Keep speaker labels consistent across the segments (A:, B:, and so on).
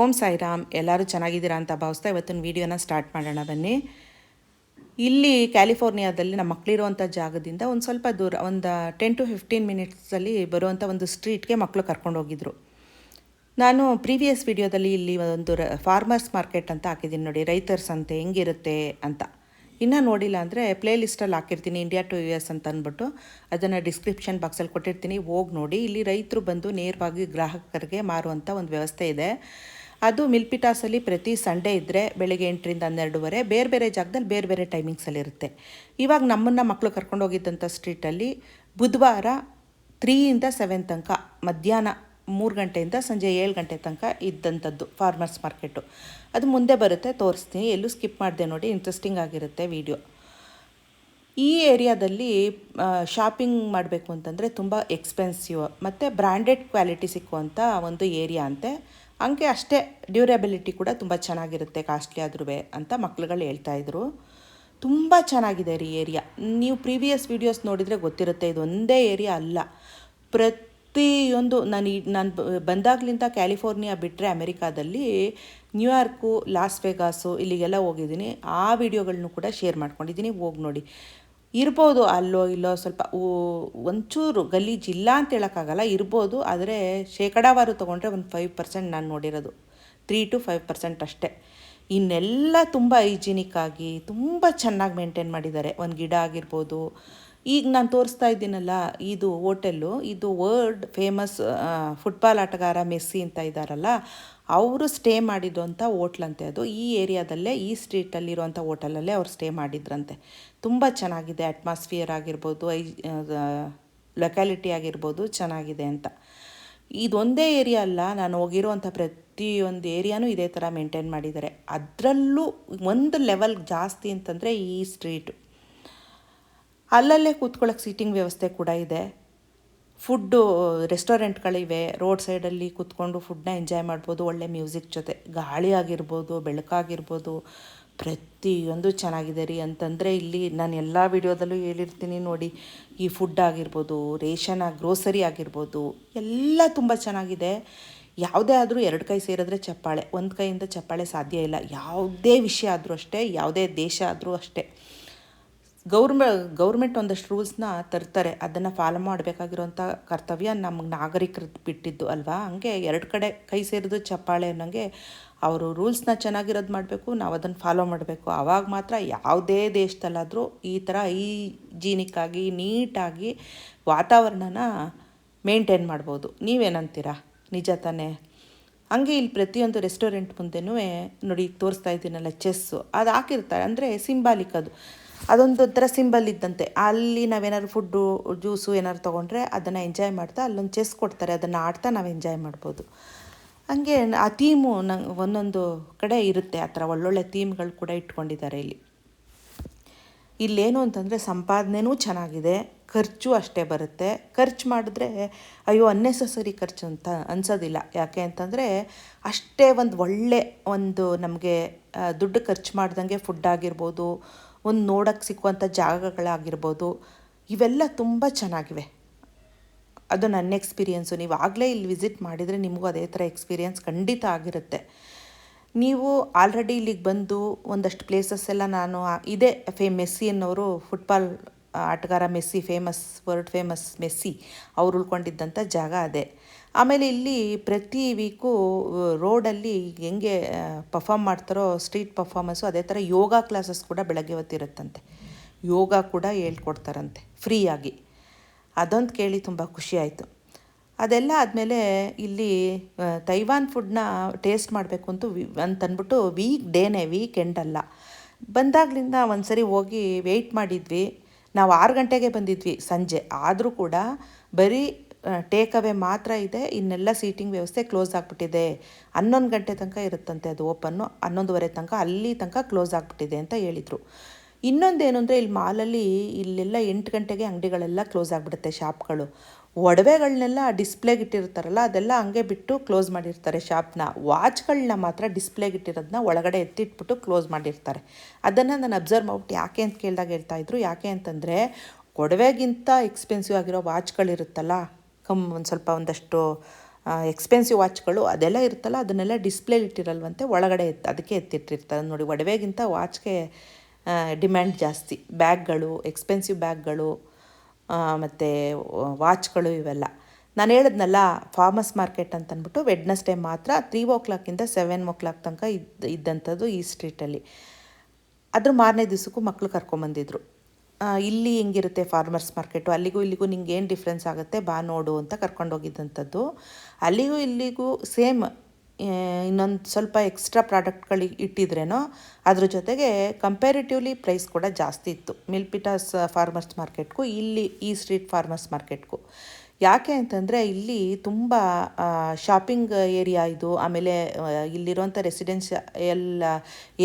A: ಓಂ ಸಾಯಿರಾಮ್, ಎಲ್ಲರೂ ಚೆನ್ನಾಗಿದ್ದೀರಾ ಅಂತ ಭಾವಿಸ್ತಾ ಇವತ್ತಿನ ವೀಡಿಯೋನ ಸ್ಟಾರ್ಟ್ ಮಾಡೋಣ ಬನ್ನಿ. ಇಲ್ಲಿ ಕ್ಯಾಲಿಫೋರ್ನಿಯಾದಲ್ಲಿ ನಮ್ಮ ಮಕ್ಕಳಿರುವಂಥ ಜಾಗದಿಂದ ಒಂದು ಸ್ವಲ್ಪ ದೂರ, ಒಂದು ಟೆನ್ ಟು ಫಿಫ್ಟೀನ್ ಮಿನಿಟ್ಸಲ್ಲಿ ಬರುವಂಥ ಒಂದು ಸ್ಟ್ರೀಟ್ಗೆ ಮಕ್ಕಳು ಕರ್ಕೊಂಡು ಹೋಗಿದ್ರು. ನಾನು ಪ್ರೀವಿಯಸ್ ವಿಡಿಯೋದಲ್ಲಿ ಇಲ್ಲಿ ಒಂದು ಫಾರ್ಮರ್ಸ್ ಮಾರ್ಕೆಟ್ ಅಂತ ಹಾಕಿದ್ದೀನಿ ನೋಡಿ, ರೈತರ್ಸ್ ಅಂತೆ, ಹೆಂಗಿರುತ್ತೆ ಅಂತ. ಇನ್ನೂ ನೋಡಿಲ್ಲ ಅಂದರೆ ಪ್ಲೇ ಲಿಸ್ಟಲ್ಲಿ ಹಾಕಿರ್ತೀನಿ ಇಂಡಿಯಾ ಟು ಯು ಎಸ್ ಅಂತ ಅಂದ್ಬಿಟ್ಟು. ಅದನ್ನು ಡಿಸ್ಕ್ರಿಪ್ಷನ್ ಬಾಕ್ಸಲ್ಲಿ ಕೊಟ್ಟಿರ್ತೀನಿ, ಹೋಗಿ ನೋಡಿ. ಇಲ್ಲಿ ರೈತರು ಬಂದು ನೇರವಾಗಿ ಗ್ರಾಹಕರಿಗೆ ಮಾರುವಂಥ ಒಂದು ವ್ಯವಸ್ಥೆ ಇದೆ. ಅದು ಮಿಲ್ಪಿಟಾಸಲ್ಲಿ ಪ್ರತಿ ಸಂಡೇ ಇದ್ದರೆ ಬೆಳಗ್ಗೆ ಎಂಟರಿಂದ ಹನ್ನೆರಡುವರೆ, ಬೇರೆ ಬೇರೆ ಜಾಗದಲ್ಲಿ ಬೇರೆ ಬೇರೆ ಟೈಮಿಂಗ್ಸಲ್ಲಿ ಇರುತ್ತೆ. ಇವಾಗ ನಮ್ಮನ್ನು ಮಕ್ಕಳು ಕರ್ಕೊಂಡು ಹೋಗಿದ್ದಂಥ ಸ್ಟ್ರೀಟಲ್ಲಿ ಬುಧವಾರ ತ್ರೀಯಿಂದ ಸೆವೆನ್ ತನಕ, ಮಧ್ಯಾಹ್ನ ಮೂರು ಗಂಟೆಯಿಂದ ಸಂಜೆ ಏಳು ಗಂಟೆ ತನಕ ಇದ್ದಂಥದ್ದು ಫಾರ್ಮರ್ಸ್ ಮಾರ್ಕೆಟು ಅದು ಮುಂದೆ ಬರುತ್ತೆ, ತೋರಿಸ್ತೀನಿ. ಎಲ್ಲೂ ಸ್ಕಿಪ್ ಮಾಡಿದೆ ನೋಡಿ ಇಂಟ್ರೆಸ್ಟಿಂಗ್ ಆಗಿರುತ್ತೆ ವಿಡಿಯೋ ಈ ಏರಿಯಾದಲ್ಲಿ ಶಾಪಿಂಗ್ ಮಾಡಬೇಕು ಅಂತಂದರೆ ತುಂಬ ಎಕ್ಸ್ಪೆನ್ಸಿವ್ ಮತ್ತು ಬ್ರ್ಯಾಂಡೆಡ್ ಕ್ವಾಲಿಟಿ ಸಿಕ್ಕುವಂಥ ಒಂದು ಏರಿಯಾ ಅಂತೆ. ಹಂಗೆ ಅಷ್ಟೇ ಡ್ಯೂರೆಬಿಲಿಟಿ ಕೂಡ ತುಂಬ ಚೆನ್ನಾಗಿರುತ್ತೆ ಕಾಸ್ಟ್ಲಿ ಆದ್ರೂ ಅಂತ ಮಕ್ಳುಗಳು ಹೇಳ್ತಾಯಿದ್ರು ತುಂಬ ಚೆನ್ನಾಗಿದೆ ರೀ ಏರಿಯಾ. ನೀವು ಪ್ರೀವಿಯಸ್ ವೀಡಿಯೋಸ್ ನೋಡಿದರೆ ಗೊತ್ತಿರುತ್ತೆ ಇದು ಒಂದೇ ಏರಿಯಾ ಅಲ್ಲ. ಪ್ರತಿಯೊಂದು ನಾನು ಈ ನಾನು ಬಂದಾಗ್ಲಿಂತ ಕ್ಯಾಲಿಫೋರ್ನಿಯಾ ಬಿಟ್ಟರೆ ಅಮೆರಿಕಾದಲ್ಲಿ ನ್ಯೂಯಾರ್ಕು, ಲಾಸ್ ವೆಗಾಸು ಇಲ್ಲಿಗೆಲ್ಲ ಹೋಗಿದ್ದೀನಿ. ಆ ವಿಡಿಯೋಗಳನ್ನೂ ಕೂಡ ಶೇರ್ ಮಾಡ್ಕೊಂಡಿದ್ದೀನಿ. ಹೋಗಿ ನೋಡಿ. ಇರ್ಬೋದು, ಅಲ್ಲೋ ಇಲ್ಲೋ ಸ್ವಲ್ಪ ಒಂಚೂರು ಗಲೀಜಿಲ್ಲ ಅಂತ ಹೇಳೋಕ್ಕಾಗಲ್ಲ, ಇರ್ಬೋದು, ಆದರೆ ಶೇಕಡಾವಾರು ತೊಗೊಂಡ್ರೆ ಒಂದು ಫೈವ್ ಪರ್ಸೆಂಟ್ ನಾನು ನೋಡಿರೋದು. ತ್ರೀ ಟು ಫೈವ್ ಪರ್ಸೆಂಟ್ ಅಷ್ಟೇ. ಇನ್ನೆಲ್ಲ ತುಂಬ ಹೈಜಿನಿಕ್ ಆಗಿ, ತುಂಬ ಚೆನ್ನಾಗಿ ಮೇಂಟೈನ್ ಮಾಡಿದ್ದಾರೆ. ಒಂದು ಗಿಡ ಆಗಿರ್ಬೋದು ಈಗ ನಾನು ತೋರಿಸ್ತಾ ಇದ್ದೀನಲ್ಲ, ಇದು ಹೋಟೆಲ್ಲು ಇದು ವರ್ಲ್ಡ್ ಫೇಮಸ್ ಫುಟ್ಬಾಲ್ ಆಟಗಾರ ಮೆಸ್ಸಿ ಅಂತ ಇದ್ದಾರಲ್ಲ ಅವರು ಸ್ಟೇ ಮಾಡಿದ್ದು ಅಂತ ಹೋಟ್ಲಂತೆ ಅದು. ಈ ಏರಿಯಾದಲ್ಲೇ, ಈ ಸ್ಟ್ರೀಟಲ್ಲಿರುವಂಥ ಹೋಟೆಲಲ್ಲೇ ಅವ್ರು ಸ್ಟೇ ಮಾಡಿದ್ರಂತೆ. ತುಂಬ ಚೆನ್ನಾಗಿದೆ ಅಟ್ಮಾಸ್ಫಿಯರ್ ಆಗಿರ್ಬೋದು, ಐ ಲೊಕ್ಯಾಲಿಟಿ ಆಗಿರ್ಬೋದು, ಚೆನ್ನಾಗಿದೆ ಅಂತ. ಇದೊಂದೇ ಏರಿಯಾ ಅಲ್ಲ, ನಾನು ಹೋಗಿರುವಂಥ ಪ್ರತಿಯೊಂದು ಏರಿಯಾನೂ ಇದೇ ಥರ ಮೇಂಟೈನ್ ಮಾಡಿದ್ದಾರೆ. ಅದರಲ್ಲೂ ಒಂದು ಲೆವೆಲ್ ಜಾಸ್ತಿ ಅಂತಂದರೆ ಈ ಸ್ಟ್ರೀಟು ಅಲ್ಲಲ್ಲೇ ಕೂತ್ಕೊಳ್ಳೋಕೆ ಸೀಟಿಂಗ್ ವ್ಯವಸ್ಥೆ ಕೂಡ ಇದೆ. ಫುಡ್ಡು ರೆಸ್ಟೋರೆಂಟ್ಗಳಿವೆ ರೋಡ್ ಸೈಡಲ್ಲಿ ಕೂತ್ಕೊಂಡು ಫುಡ್ನ ಎಂಜಾಯ್ ಮಾಡ್ಬೋದು. ಒಳ್ಳೆ ಮ್ಯೂಸಿಕ್ ಜೊತೆ. ಗಾಳಿ ಆಗಿರ್ಬೋದು, ಬೆಳಕಾಗಿರ್ಬೋದು. ಪ್ರತಿಯೊಂದು ಚೆನ್ನಾಗಿದೆ ರೀ ಅಂತಂದರೆ ಇಲ್ಲಿ ನಾನು ಎಲ್ಲ ವಿಡಿಯೋದಲ್ಲೂ ಹೇಳಿರ್ತೀನಿ ನೋಡಿ. ಈ ಫುಡ್ ಆಗಿರ್ಬೋದು, ರೇಷನ್ ಗ್ರೋಸರಿ ಆಗಿರ್ಬೋದು, ಎಲ್ಲ ತುಂಬ ಚೆನ್ನಾಗಿದೆ. ಯಾವುದೇ ಆದರೂ ಎರಡು ಕೈ ಸೇರಿದ್ರೆ ಚಪ್ಪಾಳೆ. ಒಂದು ಕೈಯಿಂದ ಚಪ್ಪಾಳೆ ಸಾಧ್ಯ ಇಲ್ಲ. ಯಾವುದೇ ವಿಷಯ ಆದರೂ ಅಷ್ಟೇ, ಯಾವುದೇ ದೇಶ ಆದರೂ ಅಷ್ಟೇ. ಗೌರ್ಮೆ, ಗೌರ್ಮೆಂಟ್ ಒಂದಷ್ಟು ರೂಲ್ಸ್ನ ತರ್ತಾರೆ. ಅದನ್ನು ಫಾಲೋ ಮಾಡಬೇಕಾಗಿರುವಂಥ ಕರ್ತವ್ಯ ನಮ್ಗೆ ನಾಗರಿಕರು ಬಿಟ್ಟಿದ್ದು ಅಲ್ವಾ? ಹಂಗೆ ಎರಡು ಕಡೆ ಕೈ ಸೇರಿದು ಚಪ್ಪಾಳೆ ಅನ್ನೋಂಗೆ ಅವರು ರೂಲ್ಸ್ನ ಚೆನ್ನಾಗಿರೋದು ಮಾಡಬೇಕು, ನಾವು ಅದನ್ನು ಫಾಲೋ ಮಾಡಬೇಕು. ಆವಾಗ ಮಾತ್ರ ಯಾವುದೇ ದೇಶದಲ್ಲಾದರೂ ಈ ಥರ ಈ ಜೀನಿಕ್ಕಾಗಿ ನೀಟಾಗಿ ವಾತಾವರಣನ ಮೇಂಟೈನ್ ಮಾಡ್ಬೋದು. ನೀವೇನಂತೀರಾ? ನಿಜ ತಾನೇ. ಹಂಗೆ ಇಲ್ಲಿ ಪ್ರತಿಯೊಂದು ರೆಸ್ಟೋರೆಂಟ್ ಮುಂದೆನೂ ನೋಡಿ ತೋರಿಸ್ತಾ ಇದ್ದೀನಲ್ಲ ಚೆಸ್ಸು. ಅದು ಹಾಕಿರ್ತಾರೆ. ಅಂದರೆ ಸಿಂಬಾಲಿಕ್ ಅದು. ಅದೊಂದು ಒಂಥರ ಸಿಂಬಲ್ ಇದ್ದಂತೆ. ಅಲ್ಲಿ ನಾವೇನಾದ್ರು ಫುಡ್ಡು ಜ್ಯೂಸು ಏನಾದ್ರು ತೊಗೊಂಡ್ರೆ ಅದನ್ನು ಎಂಜಾಯ್ ಮಾಡ್ತಾ ಅಲ್ಲೊಂದು ಚೆಸ್ ಕೊಡ್ತಾರೆ. ಅದನ್ನು ಆಡ್ತಾ ನಾವು ಎಂಜಾಯ್ ಮಾಡ್ಬೋದು. ಹಂಗೆ ಆ ಥೀಮು ನಂಗೆ ಒಂದೊಂದು ಕಡೆ ಇರುತ್ತೆ. ಆ ಥರ ಒಳ್ಳೊಳ್ಳೆ ಥೀಮ್ಗಳು ಕೂಡ ಇಟ್ಕೊಂಡಿದ್ದಾರೆ ಇಲ್ಲಿ. ಇಲ್ಲೇನು ಅಂತಂದರೆ ಸಂಪಾದನೆಯೂ ಚೆನ್ನಾಗಿದೆ. ಖರ್ಚು ಅಷ್ಟೇ ಬರುತ್ತೆ. ಖರ್ಚು ಮಾಡಿದ್ರೆ ಅಯ್ಯೋ ಅನ್ನೆಸಸರಿ ಖರ್ಚು ಅಂತ ಅನ್ಸೋದಿಲ್ಲ. ಯಾಕೆ ಅಂತಂದರೆ ಅಷ್ಟೇ ಒಂದು ಒಳ್ಳೆ ಒಂದು ನಮಗೆ ದುಡ್ಡು ಖರ್ಚು ಮಾಡ್ದಂಗೆ ಫುಡ್ ಆಗಿರ್ಬೋದು ಒಂದು ನೋಡೋಕ್ಕೆ ಸಿಕ್ಕುವಂಥ ಜಾಗಗಳಾಗಿರ್ಬೋದು, ಇವೆಲ್ಲ ತುಂಬ ಚೆನ್ನಾಗಿವೆ. ಅದು ನನ್ನ ಎಕ್ಸ್ಪೀರಿಯೆನ್ಸು ನೀವು ಆಗಲೇ ಇಲ್ಲಿ ವಿಸಿಟ್ ಮಾಡಿದರೆ ನಿಮಗೂ ಅದೇ ಥರ ಎಕ್ಸ್ಪೀರಿಯೆನ್ಸ್ ಖಂಡಿತ ಆಗಿರುತ್ತೆ. ನೀವು ಆಲ್ರೆಡಿ ಇಲ್ಲಿಗೆ ಬಂದು ಒಂದಷ್ಟು ಪ್ಲೇಸಸ್ ಎಲ್ಲ ನಾನು ಇದೇ ಫೇ ಮೆಸ್ಸಿ ಅನ್ನೋರು ಫುಟ್ಬಾಲ್ ಆಟಗಾರ Messi famous world famous Messi ಅವ್ರು ಉಳ್ಕೊಂಡಿದ್ದಂಥ ಜಾಗ ಅದೇ. ಆಮೇಲೆ ಇಲ್ಲಿ ಪ್ರತಿ ವೀಕು ರೋಡಲ್ಲಿ ಹೆಂಗೆ ಪರ್ಫಾಮ್ ಮಾಡ್ತಾರೋ ಸ್ಟ್ರೀಟ್ ಪಫಾಮೆನ್ಸು ಅದೇ ಥರ ಯೋಗ ಕ್ಲಾಸಸ್ ಕೂಡ ಬೆಳಗ್ಗೆ ಹೊತ್ತಿರುತ್ತಂತೆ ಯೋಗ ಕೂಡ ಹೇಳ್ಕೊಡ್ತಾರಂತೆ ಫ್ರೀಯಾಗಿ ಅದೊಂದು ಕೇಳಿ ತುಂಬ ಖುಷಿಯಾಯಿತು ಅದೆಲ್ಲ ಆದಮೇಲೆ ಇಲ್ಲಿ ತೈವಾನ್ ಫುಡ್ನ ಟೇಸ್ಟ್ ಮಾಡಬೇಕು ಅಂತ ಅಂತಂದ್ಬಿಟ್ಟು ವೀಕ್ ಡೇನೇ ವೀಕೆಂಡ್ ಅಲ್ಲ. ಬಂದಾಗಲಿಂದ ಒಂದು ಸರಿ ಹೋಗಿ ವೆಯ್ಟ್ ಮಾಡಿದ್ವಿ. ನಾವು ಆರು ಗಂಟೆಗೆ ಬಂದಿದ್ವಿ, ಸಂಜೆ. ಆದರೂ ಕೂಡ ಬರೀ ಟೇಕ್ ಅವೇ ಮಾತ್ರ ಇದೆ. ಇನ್ನೆಲ್ಲ ಸೀಟಿಂಗ್ ವ್ಯವಸ್ಥೆ ಕ್ಲೋಸ್ ಆಗಿಬಿಟ್ಟಿದೆ. ಹನ್ನೊಂದು ಗಂಟೆ ತನಕ ಇರುತ್ತಂತೆ ಅದು ಓಪನ್ನು ಹನ್ನೊಂದುವರೆ ತನಕ, ಅಲ್ಲಿ ತನಕ ಕ್ಲೋಸ್ ಆಗಿಬಿಟ್ಟಿದೆ ಅಂತ ಹೇಳಿದರು. ಇನ್ನೊಂದೇನು ಅಂದರೆ ಇಲ್ಲಿ ಮಾಲಲ್ಲಿ ಇಲ್ಲೆಲ್ಲ ಎಂಟು ಗಂಟೆಗೆ ಅಂಗಡಿಗಳೆಲ್ಲ ಕ್ಲೋಸ್ ಆಗಿಬಿಡುತ್ತೆ ಶಾಪ್ಗಳು ಒಡವೆಗಳನ್ನೆಲ್ಲ ಡಿಸ್ಪ್ಲೇಗೆ ಇಟ್ಟಿರ್ತಾರಲ್ಲ ಅದೆಲ್ಲ ಹಂಗೆ ಬಿಟ್ಟು ಕ್ಲೋಸ್ ಮಾಡಿರ್ತಾರೆ ಶಾಪ್ನ. ವಾಚ್ಗಳನ್ನ ಮಾತ್ರ ಡಿಸ್ಪ್ಲೇಗೆ ಇಟ್ಟಿರೋದನ್ನ ಒಳಗಡೆ ಎತ್ತಿಟ್ಬಿಟ್ಟು ಕ್ಲೋಸ್ ಮಾಡಿರ್ತಾರೆ. ಅದನ್ನು ನಾನು ಅಬ್ಸರ್ವ್ ಮಾಡ್ಬಿಟ್ಟು ಯಾಕೆ ಅಂತ ಕೇಳಿದಾಗ ಹೇಳ್ತಾಯಿದ್ರು ಯಾಕೆ ಅಂತಂದರೆ, ಒಡವೆಗಿಂತ ಎಕ್ಸ್ಪೆನ್ಸಿವ್ ಆಗಿರೋ ವಾಚ್ಗಳಿರುತ್ತಲ್ಲ, ಕಮ್ ಒಂದು ಸ್ವಲ್ಪ ಒಂದಷ್ಟು ಎಕ್ಸ್ಪೆನ್ಸಿವ್ ವಾಚ್ಗಳು ಅದೆಲ್ಲ ಇರುತ್ತಲ್ಲ, ಅದನ್ನೆಲ್ಲ ಡಿಸ್ಪ್ಲೇ ಇಟ್ಟಿರಲ್ವಂತೆ ಒಳಗಡೆ ಎತ್ತು, ಅದಕ್ಕೆ ಎತ್ತಿಟ್ಟಿರ್ತಾರೆ. ನೋಡಿ, ಒಡವೆಗಿಂತ ವಾಚ್ಗೆ ಡಿಮ್ಯಾಂಡ್ ಜಾಸ್ತಿ. ಬ್ಯಾಗ್ಗಳು, ಎಕ್ಸ್ಪೆನ್ಸಿವ್ ಬ್ಯಾಗ್ಗಳು ಮತ್ತು ವಾಚ್ಗಳು ಇವೆಲ್ಲ. ನಾನು ಹೇಳಿದ್ನಲ್ಲ ಫಾರ್ಮರ್ಸ್ ಮಾರ್ಕೆಟ್ ಅಂತಂದ್ಬಿಟ್ಟು ವೆಡ್ನಸ್ಡೇ ಮಾತ್ರ ತ್ರೀ ಓ ಕ್ಲಾಕಿಂದ ಸೆವೆನ್ ಓ ಕ್ಲಾಕ್ ತನಕ ಇದ್ದ ಇದ್ದಂಥದ್ದು ಈ ಸ್ಟ್ರೀಟಲ್ಲಿ. ಅದ್ರ ಮಾರನೇ ದಿವಸಕ್ಕೂ ಮಕ್ಕಳು ಕರ್ಕೊಂಬಂದಿದ್ರು. ಇಲ್ಲಿ ಹೆಂಗಿರುತ್ತೆ ಫಾರ್ಮರ್ಸ್ ಮಾರ್ಕೆಟು? ಅಲ್ಲಿಗೂ ಇಲ್ಲಿಗೂ ನಿಂಗೆ ಏನು ಡಿಫ್ರೆನ್ಸ್ ಆಗುತ್ತೆ? ಬಾ ನೋಡು ಅಂತ ಕರ್ಕೊಂಡೋಗಿದ್ದಂಥದ್ದು. ಅಲ್ಲಿಗೂ ಇಲ್ಲಿಗೂ ಸೇಮ್ ಇನ್ನೊಂದು ಸ್ವಲ್ಪ ಎಕ್ಸ್ಟ್ರಾ ಪ್ರಾಡಕ್ಟ್ಗಳಿಗೆ ಇಟ್ಟಿದ್ರೇನೋ ಅದ್ರ ಜೊತೆಗೆ ಕಂಪ್ಯಾರಿಟಿವ್ಲಿ ಪ್ರೈಸ್ ಕೂಡ ಜಾಸ್ತಿ ಇತ್ತು. ಮಿಲ್ಪಿಟಾಸ್ ಫಾರ್ಮರ್ಸ್ ಮಾರ್ಕೆಟ್ಗೂ ಇಲ್ಲಿ ಈ ಸ್ಟ್ರೀಟ್ ಫಾರ್ಮರ್ಸ್ ಮಾರ್ಕೆಟ್ಗೂ ಯಾಕೆ ಅಂತಂದರೆ ಇಲ್ಲಿ ತುಂಬ ಶಾಪಿಂಗ್ ಏರಿಯಾ ಇದು, ಆಮೇಲೆ ಇಲ್ಲಿರುವಂಥ ರೆಸಿಡೆನ್ಸ್ ಎಲ್ಲ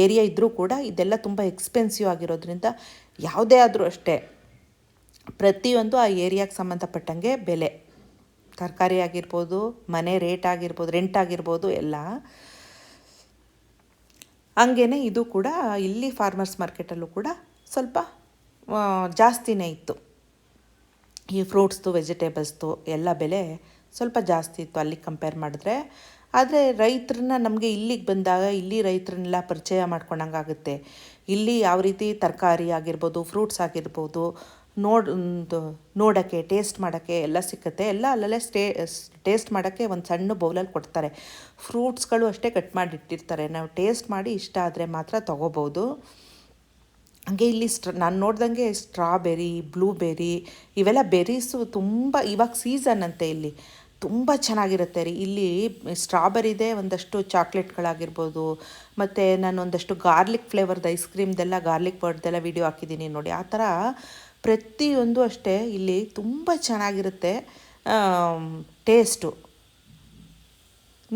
A: ಏರಿಯಾ ಇದ್ದರೂ ಕೂಡ ಇದೆಲ್ಲ ತುಂಬ ಎಕ್ಸ್ಪೆನ್ಸಿವ್ ಆಗಿರೋದ್ರಿಂದ ಯಾವುದೇ ಆದರೂ ಅಷ್ಟೇ ಪ್ರತಿಯೊಂದು ಆ ಏರಿಯಾಗೆ ಸಂಬಂಧಪಟ್ಟಂಗೆ ಬೆಲೆ. ತರಕಾರಿ ಆಗಿರ್ಬೋದು, ಮನೆ ರೇಟ್ ಆಗಿರ್ಬೋದು ರೆಂಟ್ ಆಗಿರ್ಬೋದು ಎಲ್ಲ. ಹಂಗೇ ಇದು ಕೂಡ ಇಲ್ಲಿ ಫಾರ್ಮರ್ಸ್ ಮಾರ್ಕೆಟಲ್ಲೂ ಕೂಡ ಸ್ವಲ್ಪ ಜಾಸ್ತಿನೇ ಇತ್ತು. ಈ ಫ್ರೂಟ್ಸ್ದು ವೆಜಿಟೇಬಲ್ಸ್ದು ಎಲ್ಲ ಬೆಲೆ ಸ್ವಲ್ಪ ಜಾಸ್ತಿ ಇತ್ತು ಅಲ್ಲಿಗೆ ಕಂಪೇರ್ ಮಾಡಿದ್ರೆ. ಆದರೆ ರೈತರನ್ನ ನಮಗೆ ಇಲ್ಲಿಗೆ ಬಂದಾಗ, ಇಲ್ಲಿ ರೈತರನ್ನೆಲ್ಲ ಪರಿಚಯ ಮಾಡ್ಕೊಂಡಂಗಾಗುತ್ತೆ. ಇಲ್ಲಿ ಯಾವ ರೀತಿ ತರಕಾರಿ ಆಗಿರ್ಬೋದು ಫ್ರೂಟ್ಸ್ ಆಗಿರ್ಬೋದು ನೋಡ್ ನೋಡೋಕ್ಕೆ, ಟೇಸ್ಟ್ ಮಾಡೋಕ್ಕೆ ಎಲ್ಲ ಸಿಕ್ಕುತ್ತೆ. ಎಲ್ಲ ಅಲ್ಲಲ್ಲೇ ಸ್ಟೇ, ಟೇಸ್ಟ್ ಮಾಡೋಕ್ಕೆ ಒಂದು ಸಣ್ಣ ಬೌಲಲ್ಲಿ ಕೊಡ್ತಾರೆ. ಫ್ರೂಟ್ಸ್ಗಳು ಅಷ್ಟೇ ಕಟ್ ಮಾಡಿಟ್ಟಿರ್ತಾರೆ. ನಾವು ಟೇಸ್ಟ್ ಮಾಡಿ ಇಷ್ಟ ಆದರೆ ಮಾತ್ರ ತೊಗೋಬೋದು. ಹಾಗೆ ಇಲ್ಲಿ ಸ್ಟ್ರ, ನಾನು ನೋಡ್ದಂಗೆ ಸ್ಟ್ರಾಬೆರಿ, ಬ್ಲೂಬೆರಿ ಇವೆಲ್ಲ ಬೆರೀಸು ತುಂಬ, ಇವಾಗ ಸೀಸನ್ ಅಂತೆ ಇಲ್ಲಿ. ತುಂಬ ಚೆನ್ನಾಗಿರುತ್ತೆ ರೀ. ಇಲ್ಲಿ ಸ್ಟ್ರಾಬೆರಿದೆ ಒಂದಷ್ಟು ಚಾಕ್ಲೇಟ್ಗಳಾಗಿರ್ಬೋದು, ಮತ್ತು ನಾನು ಒಂದಷ್ಟು ಗಾರ್ಲಿಕ್ ಫ್ಲೇವರ್ದು ಐಸ್ ಕ್ರೀಮ್ದೆಲ್ಲ, ಗಾರ್ಲಿಕ್ ಬರ್ಡ್ದೆಲ್ಲ ವೀಡಿಯೋ ಹಾಕಿದ್ದೀನಿ ನೋಡಿ. ಆ ಥರ ಪ್ರತಿಯೊಂದು ಅಷ್ಟೇ ಇಲ್ಲಿ ತುಂಬ ಚೆನ್ನಾಗಿರುತ್ತೆ ಟೇಸ್ಟು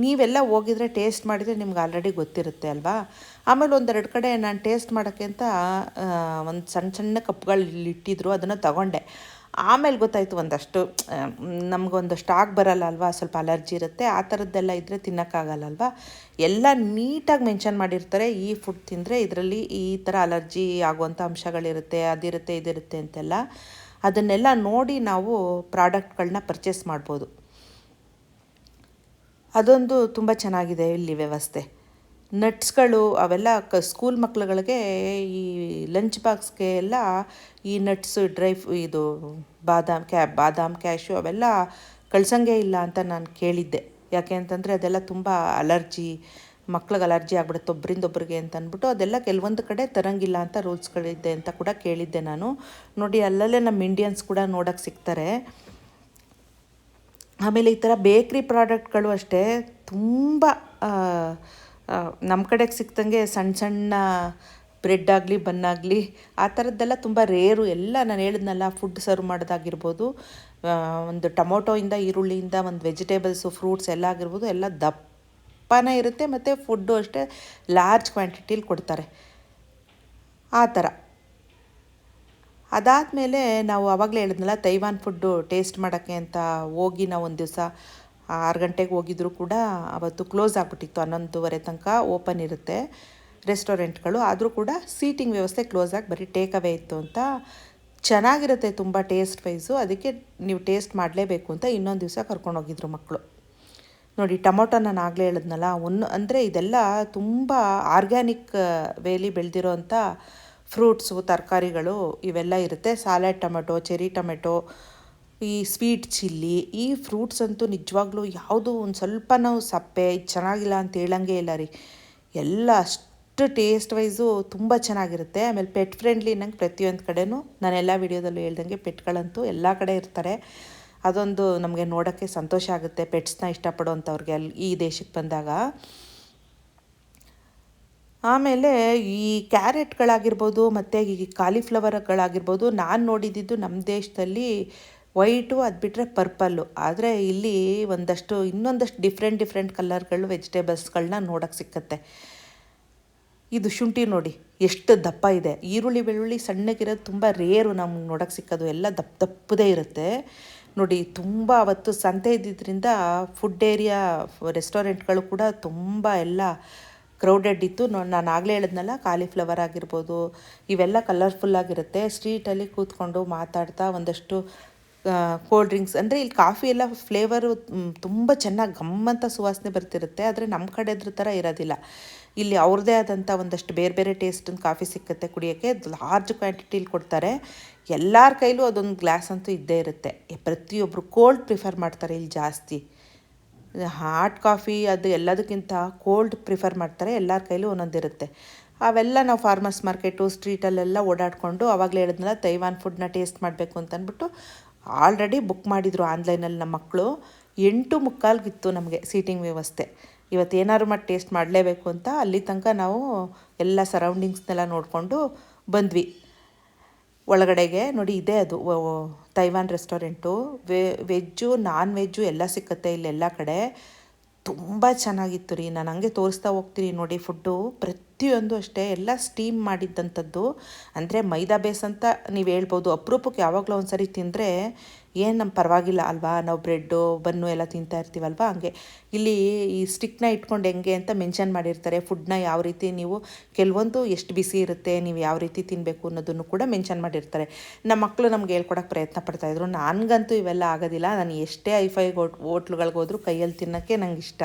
A: ನೀವೆಲ್ಲ ಹೋಗಿದ್ರೆ ಟೇಸ್ಟ್ ಮಾಡಿದರೆ ನಿಮ್ಗೆ ಆಲ್ರೆಡಿ ಗೊತ್ತಿರುತ್ತೆ ಅಲ್ವಾ? ಆಮೇಲೆ ಒಂದೆರಡು ಕಡೆ ನಾನು ಟೇಸ್ಟ್ ಮಾಡೋಕ್ಕೆ ಅಂತ ಒಂದು ಸಣ್ಣ ಸಣ್ಣ ಕಪ್ಗಳು ಇಟ್ಟಿದ್ರು, ಅದನ್ನು ತಗೊಂಡೆ. ಆಮೇಲೆ ಗೊತ್ತಾಯಿತು ಒಂದಷ್ಟು ನಮಗೊಂದು ಸ್ಟಾಕ್ ಬರಲ್ಲ ಅಲ್ವಾ ಸ್ವಲ್ಪ ಅಲರ್ಜಿ ಇರುತ್ತೆ. ಆ ಥರದ್ದೆಲ್ಲ ಇದ್ದರೆ ತಿನ್ನೋಕ್ಕಾಗಲ್ಲ ಅಲ್ವಾ ಎಲ್ಲ ನೀಟಾಗಿ ಮೆನ್ಷನ್ ಮಾಡಿರ್ತಾರೆ. ಈ ಫುಡ್ ತಿಂದರೆ ಇದರಲ್ಲಿ ಈ ಥರ ಅಲರ್ಜಿ ಆಗುವಂಥ ಅಂಶಗಳಿರುತ್ತೆ, ಅದಿರುತ್ತೆ, ಇದಿರುತ್ತೆ ಅಂತೆಲ್ಲ. ಅದನ್ನೆಲ್ಲ ನೋಡಿ ನಾವು ಪ್ರಾಡಕ್ಟ್ಗಳನ್ನ ಪರ್ಚೇಸ್ ಮಾಡ್ಬೋದು. ಅದೊಂದು ತುಂಬ ಚೆನ್ನಾಗಿದೆ ಇಲ್ಲಿ ವ್ಯವಸ್ಥೆ. ನಟ್ಸ್ಗಳು ಅವೆಲ್ಲ ಕ ಸ್ಕೂಲ್ ಮಕ್ಳುಗಳಿಗೆ ಈ ಲಂಚ್ ಬಾಕ್ಸ್ಗೆ ಎಲ್ಲ ಈ ನಟ್ಸು, ಡ್ರೈ ಇದು ಬಾದಾಮ್ ಕ್ಯಾ, ಬಾದಾಮ್ ಕ್ಯಾಶು ಅವೆಲ್ಲ ಕಳ್ಸಂಗೆ ಇಲ್ಲ ಅಂತ ನಾನು ಕೇಳಿದ್ದೆ. ಯಾಕೆ ಅಂತಂದರೆ ಅದೆಲ್ಲ ತುಂಬ ಅಲರ್ಜಿ, ಮಕ್ಳಿಗೆ ಅಲರ್ಜಿ ಆಗ್ಬಿಡುತ್ತೆ ಒಬ್ಬರಿಂದ ಒಬ್ಬರಿಗೆ ಅಂತ ಅಂದ್ಬಿಟ್ಟು ಅದೆಲ್ಲ ಕೆಲವೊಂದು ಕಡೆ ತರಂಗಿಲ್ಲ ಅಂತ ರೂಲ್ಸ್ಗಳಿದೆ ಅಂತ ಕೂಡ ಕೇಳಿದ್ದೆ ನಾನು. ನೋಡಿ, ಅಲ್ಲಲ್ಲೇ ನಮ್ಮ ಇಂಡಿಯನ್ಸ್ ಕೂಡ ನೋಡೋಕ್ಕೆ ಸಿಗ್ತಾರೆ ಆಮೇಲೆ ಈ ಥರ ಬೇಕ್ರಿ ಪ್ರಾಡಕ್ಟ್ಗಳು ಅಷ್ಟೇ ತುಂಬ ನಮ್ಮ ಕಡೆಗೆ ಸಿಕ್ತಂಗೆ ಸಣ್ಣ ಸಣ್ಣ ಬ್ರೆಡ್ ಆಗಲಿ ಬನ್ನಾಗಲಿ ಆ ಥರದ್ದೆಲ್ಲ ತುಂಬ ರೇರು. ಎಲ್ಲ ನಾನು ಹೇಳಿದ್ನಲ್ಲ ಫುಡ್ ಸರ್ವ್ ಮಾಡೋದಾಗಿರ್ಬೋದು. ಒಂದು ಟೊಮೊಟೊಯಿಂದ, ಈರುಳ್ಳಿಯಿಂದ, ಒಂದು ವೆಜಿಟೇಬಲ್ಸು ಫ್ರೂಟ್ಸ್ ಎಲ್ಲ ಆಗಿರ್ಬೋದು, ಎಲ್ಲ ದಪ್ಪನೇ ಇರುತ್ತೆ. ಮತ್ತು ಫುಡ್ಡು ಅಷ್ಟೇ ಲಾರ್ಜ್ ಕ್ವಾಂಟಿಟಿಲಿ ಕೊಡ್ತಾರೆ. ಆ ಥರ. ಅದಾದಮೇಲೆ ನಾವು ಆವಾಗಲೇ ಹೇಳಿದ್ನಲ್ಲ ತೈವಾನ್ ಫುಡ್ಡು ಟೇಸ್ಟ್ ಮಾಡೋಕ್ಕೆ ಅಂತ ಹೋಗಿ ನಾವು ಒಂದು ದಿವಸ ಆರು ಗಂಟೆಗೆ ಹೋಗಿದ್ರು ಕೂಡ ಅವತ್ತು ಕ್ಲೋಸ್ ಆಗಿಬಿಟ್ಟಿತ್ತು ಹನ್ನೊಂದುವರೆ ತನಕ ಓಪನ್ ಇರುತ್ತೆ ರೆಸ್ಟೋರೆಂಟ್ಗಳು. ಆದರೂ ಕೂಡ ಸೀಟಿಂಗ್ ವ್ಯವಸ್ಥೆ ಕ್ಲೋಸ್ ಆಗಿ ಬರೀ ಟೇಕ್ ಅವೇ ಇತ್ತು ಅಂತ ಚೆನ್ನಾಗಿರುತ್ತೆ ತುಂಬ ಟೇಸ್ಟ್ ವೈಸು. ಅದಕ್ಕೆ ನೀವು ಟೇಸ್ಟ್ ಮಾಡಲೇಬೇಕು ಅಂತ ಇನ್ನೊಂದು ದಿವಸ ಕರ್ಕೊಂಡೋಗಿದ್ರು ಮಕ್ಕಳು. ನೋಡಿ ಟೊಮೊಟೊ ನಾನು ಆಗಲೇ ಹೇಳಿದ್ನಲ್ಲ ಒಂದು ಅಂದರೆ ಇದೆಲ್ಲ ತುಂಬ ಆರ್ಗ್ಯಾನಿಕ್ ವೇಲಿ ಬೆಳೆದಿರೋಂಥ ಫ್ರೂಟ್ಸು, ತರಕಾರಿಗಳು ಇವೆಲ್ಲ ಇರುತ್ತೆ. ಸಾಲಾಡ್ ಟೊಮೆಟೊ ಚೆರಿ ಟೊಮೆಟೊ ಈ ಸ್ವೀಟ್ ಚಿಲ್ಲಿ ಈ ಫ್ರೂಟ್ಸ್ ಅಂತೂ ನಿಜವಾಗ್ಲೂ ಯಾವುದೂ ಒಂದು ಸ್ವಲ್ಪ ನಾವು ಸಪ್ಪೆ ಚೆನ್ನಾಗಿಲ್ಲ ಅಂತ ಹೇಳಂಗೆ ಇಲ್ಲ ರೀ. ಎಲ್ಲ ಅಷ್ಟು ಟೇಸ್ಟ್ ವೈಸು ತುಂಬ ಚೆನ್ನಾಗಿರುತ್ತೆ. ಆಮೇಲೆ ಪೆಟ್ ಫ್ರೆಂಡ್ಲಿ ನಂಗೆ ಪ್ರತಿಯೊಂದು ಕಡೆನೂ ನಾನು ಎಲ್ಲ ವಿಡಿಯೋದಲ್ಲೂ ಹೇಳ್ದಂಗೆ ಪೆಟ್ಗಳಂತೂ ಎಲ್ಲ ಕಡೆ ಇರ್ತಾರೆ. ಅದೊಂದು ನಮಗೆ ನೋಡೋಕ್ಕೆ ಸಂತೋಷ ಆಗುತ್ತೆ ಪೆಟ್ಸ್ನ ಇಷ್ಟಪಡೋವಂಥವ್ರಿಗೆ ಅಲ್ಲಿ ಈ ದೇಶಕ್ಕೆ ಬಂದಾಗ. ಆಮೇಲೆ ಈ ಕ್ಯಾರೆಟ್ಗಳಾಗಿರ್ಬೋದು, ಮತ್ತು ಈ ಕಾಲಿಫ್ಲವರ್ಗಳಾಗಿರ್ಬೋದು ನಾನು ನೋಡಿದ್ದು ನಮ್ಮ ದೇಶದಲ್ಲಿ ವೈಟು ಅದು ಬಿಟ್ಟರೆ ಪರ್ಪಲ್ಲು. ಆದರೆ ಇಲ್ಲಿ ಒಂದಷ್ಟು, ಇನ್ನೊಂದಷ್ಟು ಡಿಫ್ರೆಂಟ್ ಡಿಫ್ರೆಂಟ್ ಕಲರ್ಗಳು ವೆಜಿಟೇಬಲ್ಸ್ಗಳನ್ನ ನೋಡೋಕ್ಕೆ ಸಿಕ್ಕತ್ತೆ. ಇದು ಶುಂಠಿ ನೋಡಿ, ಎಷ್ಟು ದಪ್ಪ ಇದೆ. ಈರುಳ್ಳಿ, ಬೆಳ್ಳುಳ್ಳಿ ಸಣ್ಣಗಿರೋದು ತುಂಬ ರೇರು ನಮ್ಗೆ ನೋಡೋಕ್ಕೆ ಸಿಕ್ಕೋದು. ಎಲ್ಲ ದಪ್ಪ ದಪ್ಪದೇ ಇರುತ್ತೆ. ನೋಡಿ, ತುಂಬ ಅವತ್ತು ಸಂತೆ ಇದ್ದಿದ್ದರಿಂದ ಫುಡ್ ಏರಿಯಾ ರೆಸ್ಟೋರೆಂಟ್ಗಳು ಕೂಡ ತುಂಬ ಎಲ್ಲ ಕ್ರೌಡೆಡ್ ಇತ್ತು. ನಾನು ಆಗಲೇ ಹೇಳಿದ್ನಲ್ಲ ಕಾಲಿಫ್ಲವರ್ ಆಗಿರ್ಬೋದು, ಇವೆಲ್ಲ ಕಲರ್ಫುಲ್ ಆಗಿರುತ್ತೆ. ಸ್ಟ್ರೀಟಲ್ಲಿ ಕೂತ್ಕೊಂಡು ಮಾತಾಡ್ತಾ ಒಂದಷ್ಟು ಕೋಲ್ಡ್ ಡ್ರಿಂಕ್ಸ್ ಅಂದರೆ ಇಲ್ಲಿ ಕಾಫಿ ಎಲ್ಲ ಫ್ಲೇವರು ತುಂಬ ಚೆನ್ನಾಗಿ ಗಮ್ಮಂತ ಸುವಾಸನೆ ಬರ್ತಿರುತ್ತೆ. ಆದರೆ ನಮ್ಮ ಕಡೆದ್ರ ಥರ ಇರೋದಿಲ್ಲ. ಇಲ್ಲಿ ಅವ್ರದ್ದೇ ಆದಂಥ ಒಂದಷ್ಟು ಬೇರೆ ಬೇರೆ ಟೇಸ್ಟಿನ ಕಾಫಿ ಸಿಕ್ಕುತ್ತೆ ಕುಡಿಯೋಕ್ಕೆ. ಲಾರ್ಜ್ ಕ್ವಾಂಟಿಟಿಲಿ ಕೊಡ್ತಾರೆ. ಎಲ್ಲರ ಕೈಲೂ ಅದೊಂದು ಗ್ಲಾಸ್ ಅಂತೂ ಇದ್ದೇ ಇರುತ್ತೆ. ಪ್ರತಿಯೊಬ್ಬರು ಕೋಲ್ಡ್ ಪ್ರಿಫರ್ ಮಾಡ್ತಾರೆ ಇಲ್ಲಿ ಜಾಸ್ತಿ. ಹಾಟ್ ಕಾಫಿ ಅದು ಎಲ್ಲದಕ್ಕಿಂತ ಕೋಲ್ಡ್ ಪ್ರಿಫರ್ ಮಾಡ್ತಾರೆ. ಎಲ್ಲರ ಕೈಲೂ ಒಂದೊಂದಿರುತ್ತೆ ಅವೆಲ್ಲ ನಾವು ಫಾರ್ಮರ್ಸ್ ಮಾರ್ಕೆಟು ಸ್ಟ್ರೀಟಲ್ಲೆಲ್ಲ ಓಡಾಡಿಕೊಂಡು ಅವಾಗಲೇ ಹೇಳಿದ್ನಲ್ಲ ತೈವಾನ್ ಫುಡ್ನ ಟೇಸ್ಟ್ ಮಾಡಬೇಕು ಅಂತ ಅಂದ್ಬಿಟ್ಟು ಆಲ್ರೆಡಿ ಬುಕ್ ಮಾಡಿದರು ಆನ್ಲೈನಲ್ಲಿ ನಮ್ಮ ಮಕ್ಕಳು ಎಂಟು ಮುಕ್ಕಾಲ್ಗಿತ್ತು ನಮಗೆ ಸೀಟಿಂಗ್ ವ್ಯವಸ್ಥೆ. ಇವತ್ತು ಏನಾದ್ರು ಮಾಡಿ ಟೇಸ್ಟ್ ಮಾಡಲೇಬೇಕು ಅಂತ ಅಲ್ಲಿ ತನಕ ನಾವು ಎಲ್ಲ ಸರೌಂಡಿಂಗ್ಸ್ನೆಲ್ಲ ನೋಡಿಕೊಂಡು ಬಂದ್ವಿ. ಒಳಗಡೆಗೆ ನೋಡಿ ಇದೆ ಅದು Taiwan restaurant veg veg non veg ಎಲ್ಲ ಸಿಕ್ಕತ್ತೆ ಇಲ್ಲೆಲ್ಲ ಕಡೆ. ತುಂಬ ಚೆನ್ನಾಗಿತ್ತು ರೀ. ನಾನು ಹಂಗೆ ತೋರಿಸ್ತಾ ಹೋಗ್ತೀನಿ ನೋಡಿ ಫುಡ್ಡು ಪ್ರತಿಯೊಂದು ಅಷ್ಟೇ ಎಲ್ಲ ಸ್ಟೀಮ್ ಮಾಡಿದ್ದಂಥದ್ದು ಅಂದರೆ ಮೈದಾ ಬೇಸ್ ಅಂತ ನೀವು ಹೇಳ್ಬೋದು. ಅಪರೂಪಕ್ಕೆ ಯಾವಾಗಲೂ ಒಂದು ಸರಿ ತಿಂದರೆ ಏನು ನಮ್ಮ ಪರವಾಗಿಲ್ಲ ಅಲ್ವಾ? ನಾವು ಬ್ರೆಡ್ಡು, ಬನ್ನು ಎಲ್ಲ ತಿಂತಾ ಇರ್ತೀವಲ್ವಾ? ಹಂಗೆ. ಇಲ್ಲಿ ಈ ಸ್ಟಿಕ್ನ ಇಟ್ಕೊಂಡು ಹೆಂಗೆ ಅಂತ ಮೆನ್ಷನ್ ಮಾಡಿರ್ತಾರೆ. ಫುಡ್ನ ಯಾವ ರೀತಿ ನೀವು ಕೆಲವೊಂದು ಎಷ್ಟು ಬಿಸಿ ಇರುತ್ತೆ, ನೀವು ಯಾವ ರೀತಿ ತಿನ್ನಬೇಕು ಅನ್ನೋದನ್ನು ಕೂಡ ಮೆನ್ಷನ್ ಮಾಡಿರ್ತಾರೆ. ನಮ್ಮ ಮಕ್ಕಳು ನಮ್ಗೆ ಹೇಳ್ಕೊಡೋಕೆ ಪ್ರಯತ್ನ ಪಡ್ತಾಯಿದ್ರು ನನಗಂತೂ ಇವೆಲ್ಲ ಆಗೋದಿಲ್ಲ. ನಾನು ಎಷ್ಟೇ ಐಫೈ ಹೋಟ್ಲುಗಳಿಗೆ ಹೋದರೂ ಕೈಯಲ್ಲಿ ತಿನ್ನೋಕ್ಕೆ ನಂಗೆ ಇಷ್ಟ.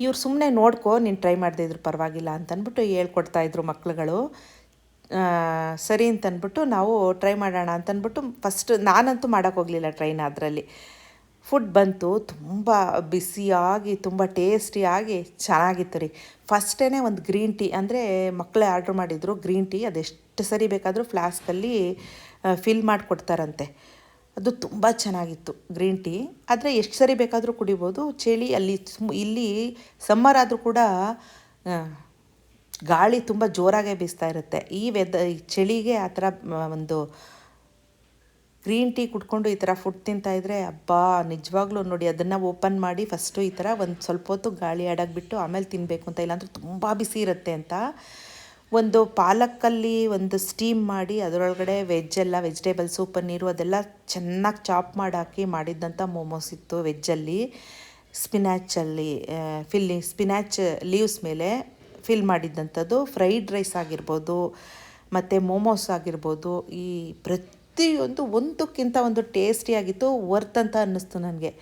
A: ಇವ್ರು ಸುಮ್ಮನೆ ನೋಡ್ಕೊ, ನೀನು ಟ್ರೈ ಮಾಡದೇ ಇದ್ರು ಪರವಾಗಿಲ್ಲ ಅಂತಂದ್ಬಿಟ್ಟು ಹೇಳ್ಕೊಡ್ತಾಯಿದ್ರು ಮಕ್ಕಳುಗಳು ಸರಿ ಅಂತಂದ್ಬಿಟ್ಟು ನಾವು ಟ್ರೈ ಮಾಡೋಣ ಅಂತಂದ್ಬಿಟ್ಟು ಫಸ್ಟ್ ನಾನಂತೂ ಮಾಡೋಕ್ಕೆ ಹೋಗಲಿಲ್ಲ ಟ್ರೈನ್ ಅದರಲ್ಲಿ. ಫುಡ್ ಬಂತು, ತುಂಬ ಬಿಸಿಯಾಗಿ ತುಂಬ ಟೇಸ್ಟಿಯಾಗಿ ಚೆನ್ನಾಗಿತ್ತು ರೀ. ಫಸ್ಟೇ ಒಂದು ಗ್ರೀನ್ ಟೀ ಅಂದರೆ ಮಕ್ಕಳೇ ಆರ್ಡ್ರ್ ಮಾಡಿದರು ಗ್ರೀನ್ ಟೀ ಅದೆಷ್ಟು ಸರಿ ಬೇಕಾದರೂ ಫ್ಲಾಸ್ಕಲ್ಲಿ ಫಿಲ್ ಮಾಡಿಕೊಡ್ತಾರಂತೆ. ಅದು ತುಂಬ ಚೆನ್ನಾಗಿತ್ತು ಗ್ರೀನ್ ಟೀ ಆದರೆ ಎಷ್ಟು ಸರಿ ಬೇಕಾದರೂ ಕುಡಿಬೋದು. ಚಳಿ ಅಲ್ಲಿ, ಇಲ್ಲಿ ಸಮ್ಮರ್ ಆದರೂ ಕೂಡ ಗಾಳಿ ತುಂಬ ಜೋರಾಗೇ ಬೀಸ್ತಾ ಇರುತ್ತೆ. ಈ ವೆದ, ಈ ಚಳಿಗೆ ಆ ಥರ ಒಂದು ಗ್ರೀನ್ ಟೀ ಕುಡ್ಕೊಂಡು ಈ ಥರ ಫುಡ್ ತಿಂತಾಯಿದ್ರೆ ಅಬ್ಬಾ, ನಿಜವಾಗ್ಲೂ ನೋಡಿ ಅದನ್ನು ಓಪನ್ ಮಾಡಿ ಫಸ್ಟು ಈ ಥರ ಒಂದು ಸ್ವಲ್ಪ ಹೊತ್ತು ಗಾಳಿ ಆಡಾಕ್ಬಿಟ್ಟು ಆಮೇಲೆ ತಿನ್ನಬೇಕು ಅಂತ, ಇಲ್ಲಾಂದ್ರೆ ತುಂಬ ಬಿಸಿ ಇರುತ್ತೆ ಅಂತ. ಒಂದು ಪಾಲಕ್ಕಲ್ಲಿ ಒಂದು ಸ್ಟೀಮ್ ಮಾಡಿ ಅದರೊಳಗಡೆ ವೆಜ್ ಎಲ್ಲ ವೆಜಿಟೇಬಲ್ಸು ಪನ್ನೀರು ಅದೆಲ್ಲ ಚೆನ್ನಾಗಿ ಚಾಪ್ ಮಾಡಿ ಹಾಕಿ ಮಾಡಿದ್ದಂಥ ಮೋಮೋಸ್ ಇತ್ತು ವೆಜ್ಜಲ್ಲಿ. ಸ್ಪಿನ್ಯಾಚಲ್ಲಿ ಫಿಲ್ಲಿ ಸ್ಪಿನ್ಯಾಚ್ ಲೀವ್ಸ್ ಮೇಲೆ ಫಿಲ್ ಮಾಡಿದ್ದಂಥದ್ದು ಫ್ರೈಡ್ ರೈಸ್ ಆಗಿರ್ಬೋದು, ಮತ್ತು ಮೋಮೋಸ್ ಆಗಿರ್ಬೋದು, ಈ ಪ್ರತಿಯೊಂದು ಒಂದಕ್ಕಿಂತ ಒಂದು ಟೇಸ್ಟಿಯಾಗಿತ್ತು ವರ್ತ್ ಅಂತ ಅನ್ನಿಸ್ತು ನನಗೆ.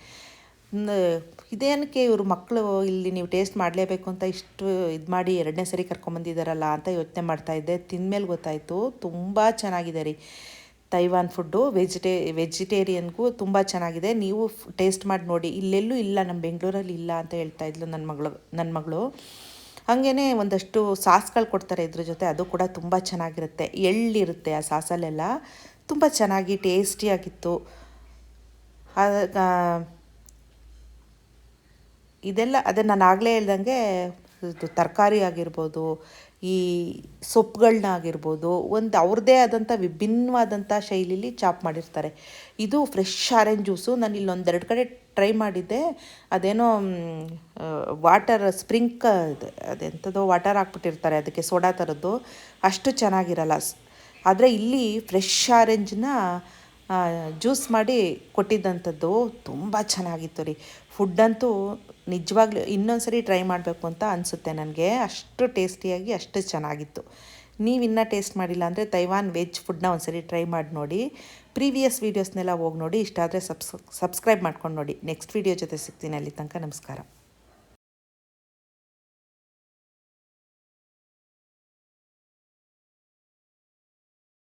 A: ಇದೇನಕ್ಕೆ ಇವರು ಮಕ್ಕಳು ಇಲ್ಲಿ ನೀವು ಟೇಸ್ಟ್ ಮಾಡಲೇಬೇಕು ಅಂತ ಇಷ್ಟು ಇದು ಮಾಡಿ ಎರಡನೇ ಸರಿ ಕರ್ಕೊಂಬಂದಿದ್ದಾರಲ್ಲ ಅಂತ ಯೋಚನೆ ಮಾಡ್ತಾಯಿದ್ದೆ ತಿಂದಮೇಲೆ ಗೊತ್ತಾಯಿತು, ತುಂಬ ಚೆನ್ನಾಗಿದೆ ರೀ. ತೈವಾನ್ ಫುಡ್ಡು ವೆಜಿಟೇ ವೆಜಿಟೇರಿಯನ್ಗೂ ತುಂಬ ಚೆನ್ನಾಗಿದೆ. ನೀವು ಟೇಸ್ಟ್ ಮಾಡಿ ನೋಡಿ. ಇಲ್ಲೆಲ್ಲೂ ಇಲ್ಲ ನಮ್ಮ ಬೆಂಗಳೂರಲ್ಲಿ ಇಲ್ಲ ಅಂತ ಹೇಳ್ತಾ ಇದ್ಲು ನನ್ನ ಮಗಳು ನನ್ನ ಮಗಳು. ಹಾಗೇ ಒಂದಷ್ಟು ಸಾಸ್ಗಳು ಕೊಡ್ತಾರೆ ಇದ್ರ ಜೊತೆ, ಅದು ಕೂಡ ತುಂಬ ಚೆನ್ನಾಗಿರುತ್ತೆ. ಎಳ್ಳಿರುತ್ತೆ ಆ ಸಾಸಲ್ಲೆಲ್ಲ ತುಂಬ ಚೆನ್ನಾಗಿ ಟೇಸ್ಟಿಯಾಗಿತ್ತು ಇದೆಲ್ಲ ಅದೇ ನಾನು ಆಗಲೇ ಹೇಳ್ದಂಗೆ ತರಕಾರಿ ಆಗಿರ್ಬೋದು, ಈ ಸೊಪ್ಪುಗಳನ್ನ ಆಗಿರ್ಬೋದು, ಒಂದು ಅವ್ರದ್ದೇ ಆದಂಥ ವಿಭಿನ್ನವಾದಂಥ ಶೈಲಿಲಿ ಚಾಪ್ ಮಾಡಿರ್ತಾರೆ. ಇದು ಫ್ರೆಶ್ ಆರೆಂಜ್ ಜ್ಯೂಸು ನಾನು ಇಲ್ಲೊಂದೆರಡು ಕಡೆ ಟ್ರೈ ಮಾಡಿದ್ದೆ. ಅದೇನೋ ವಾಟರ್ ಸ್ಪ್ರಿಂಕ್ ಅದೆಂಥದೋ ವಾಟರ್ ಹಾಕ್ಬಿಟ್ಟಿರ್ತಾರೆ, ಅದಕ್ಕೆ ಸೋಡಾ ಥರದ್ದು ಅಷ್ಟು ಚೆನ್ನಾಗಿರಲ್ಲ. ಆದರೆ ಇಲ್ಲಿ ಫ್ರೆಶ್ ಆರೆಂಜ್ನ ಜ್ಯೂಸ್ ಮಾಡಿ ಕೊಟ್ಟಿದ್ದಂಥದ್ದು ತುಂಬ ಚೆನ್ನಾಗಿತ್ತು ರೀ. ಫುಡ್ಡಂತೂ ನಿಜವಾಗ್ಲೂ ಇನ್ನೊಂದು ಸರಿ ಟ್ರೈ ಮಾಡಬೇಕು ಅಂತ ಅನಿಸುತ್ತೆ ನನಗೆ. ಅಷ್ಟು ಟೇಸ್ಟಿಯಾಗಿ ಅಷ್ಟು ಚೆನ್ನಾಗಿತ್ತು. ನೀವು ಇನ್ನೂ ಟೇಸ್ಟ್ ಮಾಡಿಲ್ಲ ಅಂದರೆ ತೈವಾನ್ ವೆಜ್ ಫುಡ್ನ ಒಂದ್ಸರಿ ಟ್ರೈ ಮಾಡಿ ನೋಡಿ. ಪ್ರೀವಿಯಸ್ ವೀಡಿಯೋಸ್ನೆಲ್ಲ ಹೋಗಿ ನೋಡಿ ಇಷ್ಟ ಆದರೆ ಸಬ್ಸ್, ಸಬ್ಸ್ಕ್ರೈಬ್ ಮಾಡ್ಕೊಂಡು ನೋಡಿ. ನೆಕ್ಸ್ಟ್ ವೀಡಿಯೋ ಜೊತೆ ಸಿಗ್ತೀನಿ ಅಲ್ಲಿ ತನಕ. ನಮಸ್ಕಾರ.